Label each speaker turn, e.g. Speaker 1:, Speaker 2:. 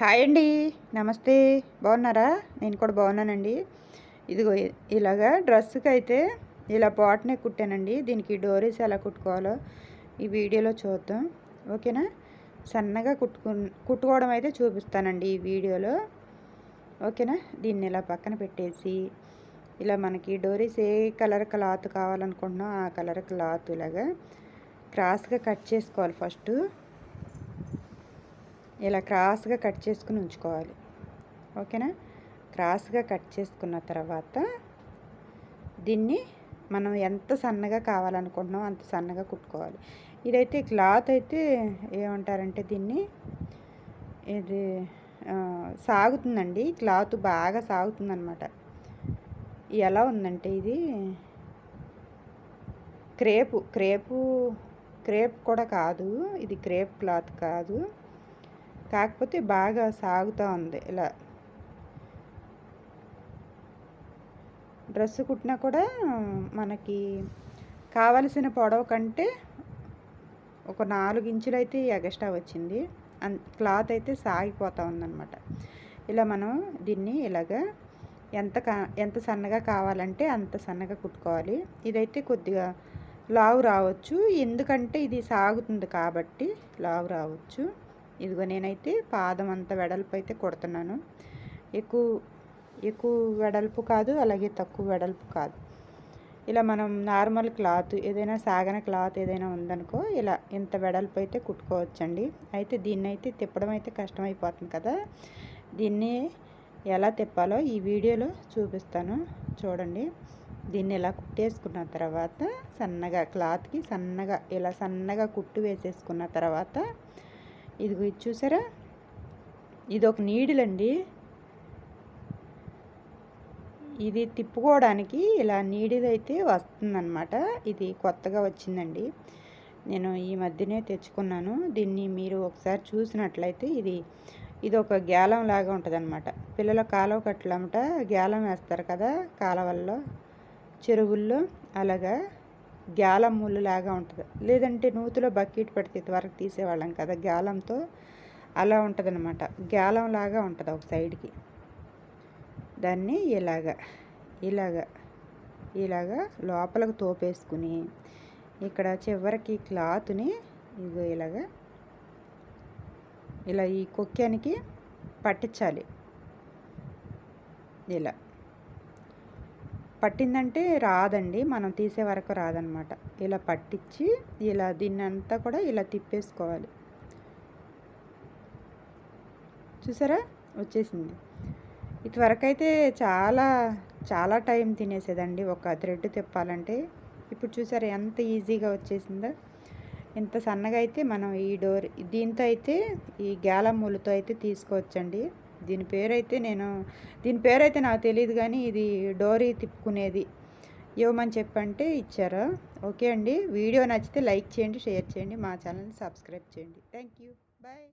Speaker 1: Hi అండి. నమస్తే. బాగున్నారా? నేను కూడా బాగున్నానండి. ఇదిగో ఇలాగా డ్రెస్కి అయితే ఇలా బాటనే కుట్టానండి. దీనికి డోరీస్ ఎలా కుట్టుకోవాలో ఈ వీడియోలో చూద్దాం. ఓకేనా? సన్నగా కుట్టుకు కుట్టుకోవడం అయితే చూపిస్తానండి ఈ వీడియోలో. ఓకేనా? దీన్ని ఇలా పక్కన పెట్టేసి ఇలా మనకి డోరీస్ ఏ కలర్ క్లాత్ కావాలనుకుంటున్నాం ఆ కలర్ క్లాత్ ఇలాగా క్రాస్గా కట్ చేసుకోవాలి ఫస్ట్. ఇలా క్రాస్గా కట్ చేసుకుని ఉంచుకోవాలి. ఓకేనా? క్రాస్గా కట్ చేసుకున్న తర్వాత దీన్ని మనం ఎంత సన్నగా కావాలనుకుంటున్నామో అంత సన్నగా కుట్టుకోవాలి. ఇదైతే క్లాత్ అయితే ఏమంటారంటే దీన్ని ఇది సాగుతుందండి. క్లాత్ బాగా సాగుతుందనమాట ఎలా ఉందంటే ఇది క్రేపు క్రేపు క్రేప్ కూడా కాదు. ఇది క్రేప్ క్లాత్ కాదు. కాకపోతే బాగా సాగుతూ ఉంది. ఇలా డ్రెస్ కుట్టినా కూడా మనకి కావలసిన పొడవు కంటే ఒక నాలుగు ఇంచులు అయితే ఎగస్ట్రా వచ్చింది. క్లాత్ అయితే సాగిపోతూ ఉందన్నమాట. ఇలా మనం దీన్ని ఇలాగా ఎంత కా ఎంత సన్నగా కావాలంటే అంత సన్నగా కుట్టుకోవాలి. ఇదైతే కొద్దిగా లావు రావచ్చు. ఎందుకంటే ఇది సాగుతుంది కాబట్టి లావు రావచ్చు. ఇదిగో నేనైతే పాదం అంత వెడల్పు అయితే కుడుతున్నాను. ఎక్కువ ఎక్కువ వెడల్పు కాదు అలాగే తక్కువ వెడల్పు కాదు. ఇలా మనం నార్మల్ క్లాత్ ఏదైనా సాగన క్లాత్ ఏదైనా ఉందనుకో ఇలా ఇంత వెడల్పు అయితే కుట్టుకోవచ్చండి. అయితే దీన్ని అయితే తిప్పడం అయితే కష్టమైపోతుంది కదా. దీన్ని ఎలా తిప్పాలో ఈ వీడియోలో చూపిస్తాను. చూడండి. దీన్ని ఇలా కుట్టేసుకున్న తర్వాత సన్నగా క్లాత్కి సన్నగా ఇలా సన్నగా కుట్టు వేసేసుకున్న తర్వాత ఇదిగో ఇది చూసారా? ఇది ఒక నీడిల్ అండి ఇది తిప్పుకోవడానికి ఇలా నీడిల్ అయితే వస్తుందన్నమాట. ఇది కొత్తగా వచ్చిందండి. నేను ఈ మధ్యనే తెచ్చుకున్నాను. దీన్ని మీరు ఒకసారి చూసినట్లయితే ఇది ఇది ఒక గ్యాలం లాగా ఉంటుందన్నమాట. పిల్లల కాలువ కట్టలమట గ్యాలం వేస్తారు కదా కాలవల్లో చెరువుల్లో అలాగా. గ్యాలం ముళ్ళు లాగా ఉంటుంది. లేదంటే నూతిలో బకెట్ పెడితే త్వరకు తీసేవాళ్ళం కదా గ్యాలంతో అలా ఉంటుంది అనమాట గ్యాలం లాగా ఉంటుంది ఒక సైడ్కి. దాన్ని ఇలాగా ఇలాగా ఇలాగా లోపలకు తోపేసుకుని ఇక్కడ చివరికి క్లాత్ని ఇగో ఇలాగా ఇలా ఈ కొక్కానికి పట్టించాలి. ఇలా. పట్టిందంటే రాదండి. మనం తీసే వరకు రాదనమాట. ఇలా పట్టించి ఇలా దీన్ని అంతా కూడా ఇలా తిప్పేసుకోవాలి. చూసారా? వచ్చేసింది. ఇటువరకు అయితే చాలా చాలా టైం తినేసేదండి. ఒక థ్రెడ్ తిప్పాలంటే. ఇప్పుడు చూసారా ఎంత ఈజీగా వచ్చేసిందో. ఇంత సన్నగా అయితే మనం ఈ డోర్ దీంతో అయితే ఈ గ్యాలం మూలతో అయితే తీసుకోవచ్చండి. దీని పేరైతే నేను దీని పేరైతే నాకు తెలియదు కానీ ఇది డోరీ తిప్పుకునేది. ఇవ్వమని చెప్పంటే ఇచ్చారా. ఓకే అండి. వీడియో నచ్చితే లైక్ చేయండి షేర్ చేయండి మా ఛానల్ని సబ్స్క్రైబ్ చేయండి. Thank you. బాయ్.